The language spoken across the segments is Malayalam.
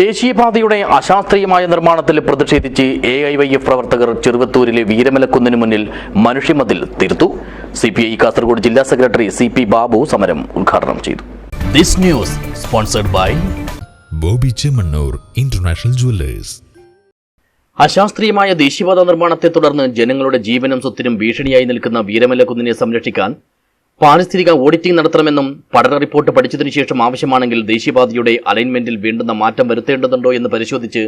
ദേശീയപാതയുടെ അശാസ്ത്രീയമായ നിർമ്മാണത്തിൽ പ്രതിഷേധിച്ച് എ ഐ വൈ എഫ് പ്രവർത്തകർ ചെറുവത്തൂരിലെ വീരമലക്കുന്നിന് മുന്നിൽ മനുഷ്യമതിൽ തീർത്തു. സി പി ഐ കാസർഗോഡ് ജില്ലാ സെക്രട്ടറി സി പി ബാബു സമരം ഉദ്ഘാടനം ചെയ്തു. This news sponsored by Bobby Chemmanur international jewellers അശാസ്ത്രീയമായ ദേശീയപാത നിർമ്മാണത്തെ തുടർന്ന് ജനങ്ങളുടെ ജീവനും സ്വത്തിനും ഭീഷണിയായി നിൽക്കുന്ന വീരമലക്കുന്നിനെ സംരക്ഷിക്കാൻ പാരിസ്ഥിതിക ഓഡിറ്റിംഗ് നടത്തണമെന്നും പഠന റിപ്പോർട്ട് പഠിച്ചതിനു ശേഷം ആവശ്യമാണെങ്കിൽ ദേശീയപാതയുടെ അലൈൻമെന്റിൽ വേണ്ടുന്ന മാറ്റം വരുത്തേണ്ടതുണ്ടോ എന്ന് പരിശോധിച്ച്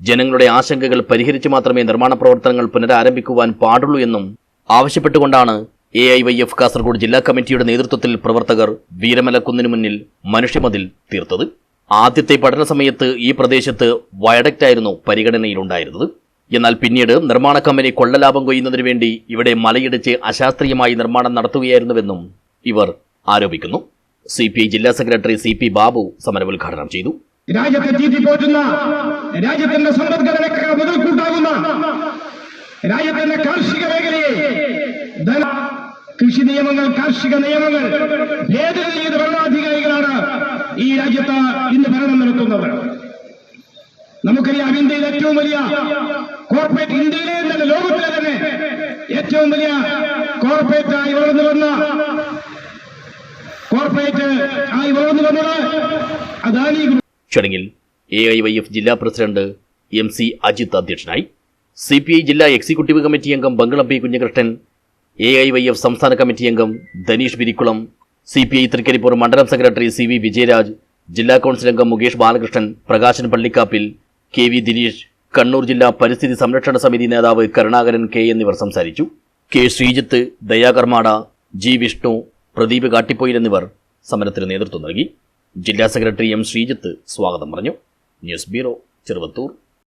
ജനങ്ങളുടെ ആശങ്കകൾ പരിഹരിച്ച് മാത്രമേ നിർമ്മാണ പ്രവർത്തനങ്ങൾ പുനരാരംഭിക്കുവാൻ പാടുള്ളൂ എന്നും ആവശ്യപ്പെട്ടുകൊണ്ടാണ് A I Y F Kasaragod ജില്ലാ കമ്മിറ്റിയുടെ നേതൃത്വത്തിൽ പ്രവർത്തകർ വീരമലക്കുന്നിന് മുന്നിൽ മനുഷ്യമതിൽ തീർത്തത്. ആദ്യത്തെ പഠന സമയത്ത് ഈ പ്രദേശത്ത് വയഡക്റ്റായിരുന്നു പരിഗണനയിലുണ്ടായിരുന്നത്. എന്നാൽ പിന്നീട് നിർമ്മാണ കമ്പനി കൊള്ളലാഭം കൊയ്യുന്നതിനു വേണ്ടി ഇവിടെ മലയിടിച്ച് അശാസ്ത്രീയമായി നിർമ്മാണം നടത്തുകയായിരുന്നുവെന്നും ഇവർ ആരോപിക്കുന്നു. സി പി ഐ ജില്ലാ സെക്രട്ടറി സി പി ബാബു സമരം ഉദ്ഘാടനം ചെയ്തു. രാജ്യത്തെ തീറ്റിപ്പോറ്റുന്ന രാജ്യത്തിന്റെ സമ്പദ്ഘടനയ്ക്ക് മുതൽക്കൂട്ടാകുന്ന രാജ്യത്തിന്റെ കാർഷിക മേഖലയെ കൃഷി നിയമങ്ങൾ കാർഷിക നിയമങ്ങൾ ഭേദഗതി ചെയ്ത ഭരണാധികാരികളാണ് ഈ രാജ്യത്ത് ഇന്ന് ഭരണം നടത്തുന്നത്. നമുക്കറിയാം ഇന്ത്യയിൽ ഏറ്റവും വലിയ കോർപ്പറേറ്റ് ഇന്ത്യയിലെ തന്നെ ലോകത്തിലെ തന്നെ ഏറ്റവും വലിയ കോർപ്പറേറ്റ് ആയി വളർന്നു വന്ന കോർപ്പറേറ്റ് ആയി വളർന്നു വന്നത് അദാനി ചടങ്ങിൽ എ ഐ വൈ എഫ് ജില്ലാ പ്രസിഡന്റ് എം സി അജിത് അധ്യക്ഷനായി സി പി ഐ ജില്ലാ എക്സിക്യൂട്ടീവ് കമ്മിറ്റി അംഗം Bangalam P Kunhikrishnan A I Y F സംസ്ഥാന കമ്മിറ്റി അംഗം Dhaneesh Birikkulam C P I Trikaripur മണ്ഡലം സെക്രട്ടറി സി വി വിജയരാജ് ജില്ലാ കൗൺസിൽ അംഗം മുകേഷ് ബാലകൃഷ്ണൻ പ്രകാശൻ പള്ളിക്കാപ്പിൽ കെ വി ദിനീഷ് കണ്ണൂർ ജില്ലാ പരിസ്ഥിതി സംരക്ഷണ സമിതി നേതാവ് കരുണാകരൻ കെ എന്നിവർ സംസാരിച്ചു. കെ ശ്രീജിത്ത് ദയാകർമാട ജി വിഷ്ണു പ്രദീപ് കാട്ടിപ്പോയിൽ എന്നിവർ സമരത്തിന് നേതൃത്വം നൽകി. ജില്ലാ സെക്രട്ടറി എം ശ്രീജിത്ത് സ്വാഗതം പറഞ്ഞു. News bureau Cheruvathur.